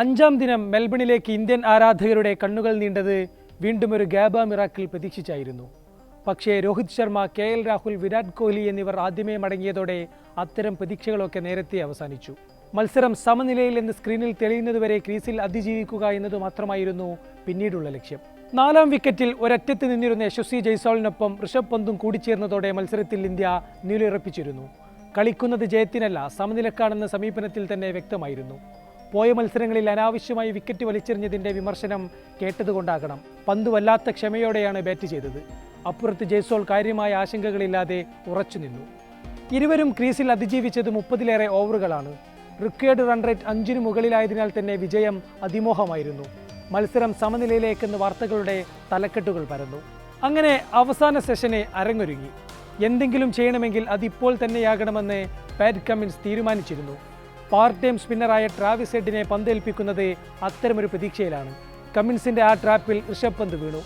അഞ്ചാം ദിനം മെൽബണിലേക്ക് ഇന്ത്യൻ ആരാധകരുടെ കണ്ണുകൾ നീണ്ടത് വീണ്ടും ഒരു ഗാബ മിറാക്കിൾ പ്രതീക്ഷിച്ചായിരുന്നു. പക്ഷേ രോഹിത് ശർമ്മ കെ എൽ രാഹുൽ വിരാട് കോഹ്ലി എന്നിവർ ആദ്യമേ മടങ്ങിയതോടെ അത്തരം പ്രതീക്ഷകളൊക്കെ നേരത്തെ അവസാനിച്ചു. മത്സരം സമനിലയിൽ എന്ന് സ്ക്രീനിൽ തെളിയുന്നതുവരെ ക്രീസിൽ അതിജീവിക്കുക എന്നത് മാത്രമായിരുന്നു പിന്നീടുള്ള ലക്ഷ്യം. നാലാം വിക്കറ്റിൽ ഒരറ്റത്ത് നിന്നിരുന്ന യശസ്വി ജയ്സ്വാളിനൊപ്പം ഋഷഭ് പന്തും കൂടിച്ചേർന്നതോടെ മത്സരത്തിൽ ഇന്ത്യ നിലയുറപ്പിച്ചിരുന്നു. കളിക്കുന്നത് ജയത്തിനല്ല സമനിലക്കാണെന്ന സമീപനത്തിൽ തന്നെ വ്യക്തമായിരുന്നു. പോയ മത്സരങ്ങളിൽ അനാവശ്യമായി വിക്കറ്റ് വലിച്ചെറിഞ്ഞതിന്റെ വിമർശനം കേട്ടതുകൊണ്ടാകണം. പന്ത് വല്ലാത്ത ക്ഷമയോടെയാണ് ബാറ്റ് ചെയ്തത്. അപ്പുറത്ത് ജയ്സോൾ കാര്യമായ ആശങ്കകളില്ലാതെ ഉറച്ചുനിന്നു ഇരുവരും ക്രീസിൽ അതിജീവിച്ചത് മുപ്പതിലേറെ ഓവറുകളാണ്. റിക്കേർഡ് റൺ റേറ്റ് അഞ്ചിനു മുകളിലായതിനാൽ തന്നെ വിജയം അതിമോഹമായിരുന്നു. മത്സരം സമനിലയിലേക്കെന്ന് വാർത്തകളുടെ തലക്കെട്ടുകൾ പരന്നു. അങ്ങനെ അവസാന സെഷനെ അരങ്ങൊരുങ്ങി. എന്തെങ്കിലും ചെയ്യണമെങ്കിൽ അതിപ്പോൾ തന്നെയാകണമെന്ന് പാറ്റ് കമ്മിൻസ് തീരുമാനിച്ചിരുന്നു. പാർട്ട് ടൈം സ്പിന്നറായ ട്രാവിസ് ഹെഡിനെ പന്തേൽപ്പിക്കുന്നത് അത്തരമൊരു പ്രതീക്ഷയിലാണ്. കമ്മിൻസിന്റെ ആ ട്രാപ്പിൽ ഋഷഭ് പന്ത് വീണു.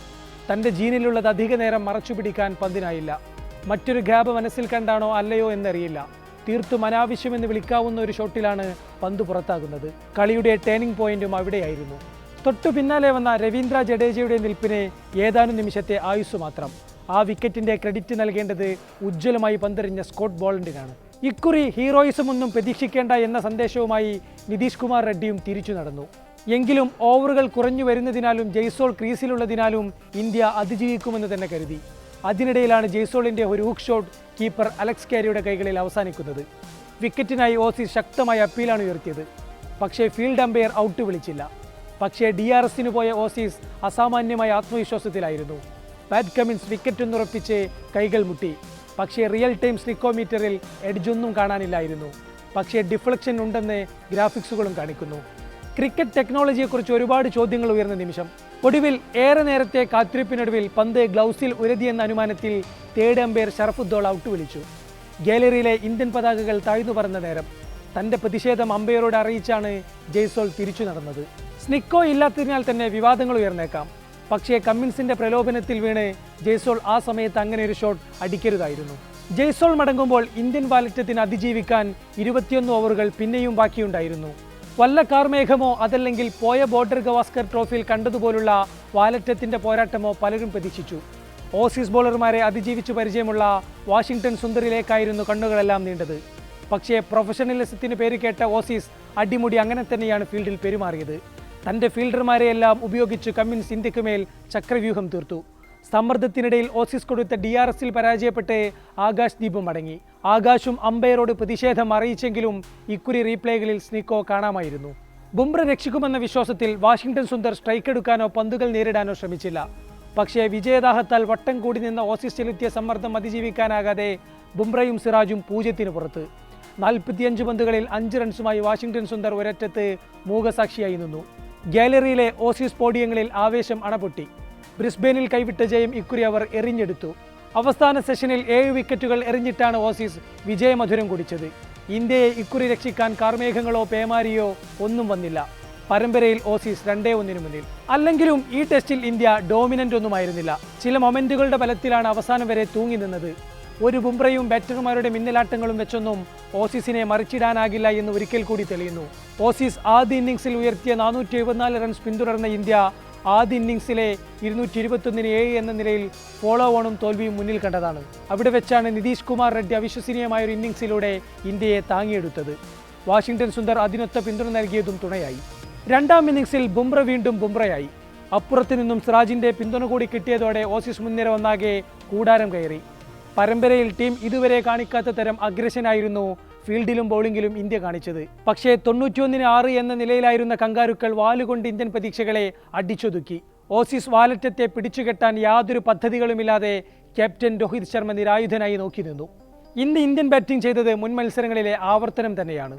തന്റെ ജീനിലുള്ളത് അധിക നേരം മറച്ചുപിടിക്കാൻ പന്തിനായില്ല. മറ്റൊരു ഗ്യാബ് മനസ്സിൽ കണ്ടാണോ അല്ലയോ എന്നറിയില്ല. തീർത്തും അനാവശ്യമെന്ന് വിളിക്കാവുന്ന ഒരു ഷോട്ടിലാണ് പന്ത് പുറത്താകുന്നത്. കളിയുടെ ടേണിംഗ് പോയിന്റും അവിടെയായിരുന്നു. തൊട്ടു പിന്നാലെ വന്ന രവീന്ദ്ര ജഡേജയുടെ നിൽപ്പിന് ഏതാനും നിമിഷത്തെ ആയുസ് മാത്രം. ആ വിക്കറ്റിന്റെ ക്രെഡിറ്റ് നൽകേണ്ടത് ഉജ്ജ്വലമായി പന്തെറിഞ്ഞ സ്കോട്ട് ബോളണ്ടിനാണ്. ഇക്കുറി ഹീറോയിസം ഒന്നും പ്രതീക്ഷിക്കേണ്ട എന്ന സന്ദേശവുമായി നിതീഷ് കുമാർ റെഡ്ഡിയും തിരിച്ചു നടന്നു. എങ്കിലും ഓവറുകൾ കുറഞ്ഞു വരുന്നതിനാലും ജയ്സോൾ ക്രീസിലുള്ളതിനാലും ഇന്ത്യ അതിജീവിക്കുമെന്ന് തന്നെ കരുതി. അതിനിടയിലാണ് ജയ്സോളിന്റെ ഒരു ഹുക്ക് ഷോട്ട് കീപ്പർ അലക്സ് കാരിയുടെ കൈകളിൽ അവസാനിക്കുന്നത്. വിക്കറ്റിനായി ഓസീസ് ശക്തമായ അപ്പീലാണ് ഉയർത്തിയത്. പക്ഷേ ഫീൽഡ് അമ്പയർ ഔട്ട് വിളിച്ചില്ല. പക്ഷേ ഡി ആർ എസിന് പോയ ഓസീസ് അസാമാന്യമായ ആത്മവിശ്വാസത്തിലായിരുന്നു. പാറ്റ് കമിൻസ് വിക്കറ്റ് ഒന്നുറപ്പിച്ച് കൈകൾ മുട്ടി. പക്ഷേ റിയൽ ടൈം സ്ലിക്കോമീറ്ററിൽ എഡ്ജൊന്നും കാണാനില്ലായിരുന്നു. പക്ഷേ ഡിഫ്ലക്ഷൻ ഉണ്ടെന്ന് ഗ്രാഫിക്സുകളും കാണിക്കുന്നു. ക്രിക്കറ്റ് ടെക്നോളജിയെക്കുറിച്ച് ഒരുപാട് ചോദ്യങ്ങൾ ഉയർന്ന നിമിഷം. ഒടുവിൽ ഏറെ നേരത്തെ കാത്തിരിപ്പിനൊടുവിൽ പന്ത് ഗ്ലൗസിൽ ഉരതിയെന്ന അനുമാനത്തിൽ തേർഡ് അമ്പയർ ഷറഫുദ്ദോൾ ഔട്ട് വിളിച്ചു. ഗാലറിയിലെ ഇന്ത്യൻ പതാകകൾ താഴ്ന്നു പറഞ്ഞ നേരം തന്റെ പ്രതിഷേധം അമ്പയറോട് അറിയിച്ചാണ് ജയ്സോൾ തിരിച്ചു നടന്നത്. സ്നിക്കോ ഇല്ലാത്തതിനാൽ തന്നെ വിവാദങ്ങൾ ഉയർന്നേക്കാം. പക്ഷേ കമ്മിൻസിന്റെ പ്രലോഭനത്തിൽ വീണ് ജയ്സോൾ ആ സമയത്ത് അങ്ങനെ ഒരു ഷോട്ട് അടിക്കരുതായിരുന്നു. ജയ്സോൾ മടങ്ങുമ്പോൾ ഇന്ത്യൻ വാലിറ്റത്തിന് അതിജീവിക്കാൻ ഇരുപത്തിയൊന്ന് ഓവറുകൾ പിന്നെയും ബാക്കിയുണ്ടായിരുന്നു. വല്ല കാർമേഘമോ അതല്ലെങ്കിൽ പോയ ബോർഡർ ഗവാസ്കർ ട്രോഫിയിൽ കണ്ടതുപോലുള്ള വാലറ്റത്തിന്റെ പോരാട്ടമോ പലരും പ്രതീക്ഷിച്ചു. ഓസീസ് ബോളർമാരെ അതിജീവിച്ചു പരിചയമുള്ള വാഷിംഗ്ടൺ സുന്ദറിലേക്കായിരുന്നു കണ്ണുകളെല്ലാം നീണ്ടത്. പക്ഷേ പ്രൊഫഷണലിസത്തിന് പേര് കേട്ട ഓസീസ് അടിമുടി അങ്ങനെ തന്നെയാണ് ഫീൽഡിൽ പെരുമാറിയത്. തന്റെ ഫീൽഡർമാരെയെല്ലാം ഉപയോഗിച്ച് കമ്മിൻസ് ഇന്ത്യയ്ക്ക് മേൽ ചക്രവ്യൂഹം തീർത്തു. സമ്മർദ്ദത്തിനിടയിൽ ഓസീസ് കൊടുത്ത ഡി ആർ എസിൽ പരാജയപ്പെട്ട് ആകാശ് ദീപും മടങ്ങി. ആകാശും അമ്പയറോട് പ്രതിഷേധം അറിയിച്ചെങ്കിലും ഇക്കുറി റീപ്ലേകളിൽ സ്നിക്കോ കാണാമായിരുന്നു. ബുംറ രക്ഷിക്കുമെന്ന വിശ്വാസത്തിൽ വാഷിംഗ്ടൺ സുന്ദർ സ്ട്രൈക്ക് എടുക്കാനോ പന്തുകൾ നേരിടാനോ ശ്രമിച്ചില്ല. പക്ഷേ വിജയദാഹത്താൽ വട്ടം കൂടി നിന്ന ഓസീസ് ചെലുത്തിയ സമ്മർദ്ദം അതിജീവിക്കാനാകാതെ ബുംറയും സിറാജും പൂജ്യത്തിന് പുറത്ത്. നാൽപ്പത്തിയഞ്ച് പന്തുകളിൽ അഞ്ച് റൺസുമായി വാഷിംഗ്ടൺ സുന്ദർ ഒരറ്റത്ത് മൂകസാക്ഷിയായി നിന്നു. ഗാലറിയിലെ ഓസീസ് പോഡിയങ്ങളിൽ ആവേശം അണപൊട്ടി. ബ്രിസ്ബെയിനിൽ കൈവിട്ട ജയം ഇക്കുറി അവർ എറിഞ്ഞെടുത്തു. അവസാന സെഷനിൽ ഏഴ് വിക്കറ്റുകൾ എറിഞ്ഞിട്ടാണ് ഓസീസ് വിജയമധുരം കുടിച്ചത്. ഇന്ത്യയെ ഇക്കുറി രക്ഷിക്കാൻ കാർമേഘങ്ങളോ പേമാരിയോ ഒന്നും വന്നില്ല. പരമ്പരയിൽ ഓസീസ് രണ്ടേ ഒന്നിനു മുന്നിൽ. അല്ലെങ്കിലും ഈ ടെസ്റ്റിൽ ഇന്ത്യ ഡോമിനന്റ് ഒന്നുമായിരുന്നില്ല. ചില മൊമെന്റുകളുടെ ബലത്തിലാണ് അവസാനം വരെ തൂങ്ങി നിന്നത് ഒരു ബുംറയും ബാറ്റർമാരുടെ മിന്നലാട്ടങ്ങളും വെച്ചൊന്നും ഓസീസിനെ മറിച്ചിടാനാകില്ല എന്ന് ഒരിക്കൽ കൂടി തെളിയുന്നു. ഓസീസ് ആദ്യ ഇന്നിംഗ്സിൽ ഉയർത്തിയ നാനൂറ്റി എഴുപത്തിനാല് റൺസ് പിന്തുടർന്ന ഇന്ത്യ ആദ്യ ഇന്നിംഗ്സിലെ ഇരുന്നൂറ്റി ഇരുപത്തൊന്നിന് ഏഴ് എന്ന നിലയിൽ ഫോളോ ഓണും തോൽവിയും മുന്നിൽ കണ്ടതാണ്. അവിടെ വെച്ചാണ് നിതീഷ് കുമാർ റെഡ്ഡി അവിശ്വസനീയമായ ഒരു ഇന്നിംഗ്സിലൂടെ ഇന്ത്യയെ താങ്ങിയെടുത്തത്. വാഷിംഗ്ടൺ സുന്ദർ അതിനൊത്ത പിന്തുണ നൽകിയതും തുണയായി. രണ്ടാം ഇന്നിംഗ്സിൽ ബുംറ വീണ്ടും ബുംറയായി. അപ്പുറത്തു നിന്നും സിറാജിന്റെ പിന്തുണ കൂടി കിട്ടിയതോടെ ഓസീസ് മുൻനിര ഒന്നാകെ കൂടാരം കയറി. പരമ്പരയിൽ ടീം ഇതുവരെ കാണിക്കാത്ത തരം അഗ്രഷനായിരുന്നു ഫീൽഡിലും ബൗളിംഗിലും ഇന്ത്യ കാണിച്ചത്. പക്ഷേ തൊണ്ണൂറ്റിയൊന്നിന് ആറ് എന്ന നിലയിലായിരുന്ന കങ്കാരുക്കൾ വാലുകൊണ്ട് ഇന്ത്യൻ പ്രതീക്ഷകളെ അടിച്ചൊതുക്കി. ഓസീസ് വാലറ്റത്തെ പിടിച്ചുകെട്ടാൻ യാതൊരു പദ്ധതികളുമില്ലാതെ ക്യാപ്റ്റൻ രോഹിത് ശർമ്മ നിരായുധനായി നോക്കി നിന്നു. ഇന്ന് ഇന്ത്യൻ ബാറ്റിംഗ് ചെയ്തത് മുൻ മത്സരങ്ങളിലെ ആവർത്തനം തന്നെയാണ്.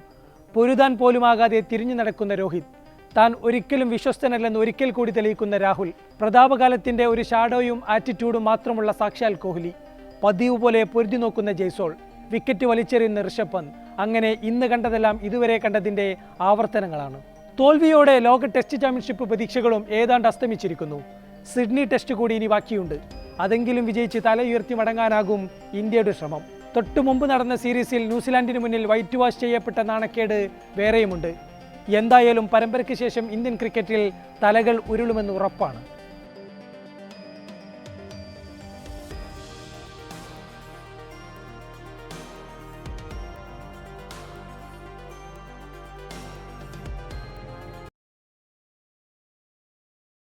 പൊരുതാൻ പോലുമാകാതെ തിരിഞ്ഞു നടക്കുന്ന രോഹിത് താൻ ഒരിക്കലും വിശ്വസ്തനല്ലെന്ന് ഒരിക്കൽ കൂടി തെളിയിക്കുന്ന രാഹുൽ പ്രതാപകാലത്തിന്റെ ഒരു ഷാഡോയും ആറ്റിറ്റ്യൂഡും മാത്രമുള്ള സാക്ഷാൽ കോഹ്ലി. പതിവ് പോലെ പൊരുതി നോക്കുന്ന ജയ്സോൾ. വിക്കറ്റ് വലിച്ചെറിയുന്ന ഋഷഭ് പന്ത് അങ്ങനെ ഇന്ന് കണ്ടതെല്ലാം ഇതുവരെ കണ്ടതിന്റെ ആവർത്തനങ്ങളാണ്. തോൽവിയോടെ ലോക ടെസ്റ്റ് ചാമ്പ്യൻഷിപ്പ് പ്രതീക്ഷകളും ഏതാണ്ട് അസ്തമിച്ചിരിക്കുന്നു. സിഡ്നി ടെസ്റ്റ് കൂടി ഇനി ബാക്കിയുണ്ട്. അതെങ്കിലും വിജയിച്ച് തലയുയർത്തി മടങ്ങാനാകും ഇന്ത്യയുടെ ശ്രമം. തൊട്ടു മുമ്പ് നടന്ന സീരീസിൽ ന്യൂസിലാൻഡിന് മുന്നിൽ വൈറ്റ് വാഷ് ചെയ്യപ്പെട്ട നാണക്കേട് വേറെയുമുണ്ട്. എന്തായാലും പരമ്പരയ്ക്ക് ശേഷം ഇന്ത്യൻ ക്രിക്കറ്റിൽ തലകൾ ഉരുളുമെന്ന് ഉറപ്പാണ്.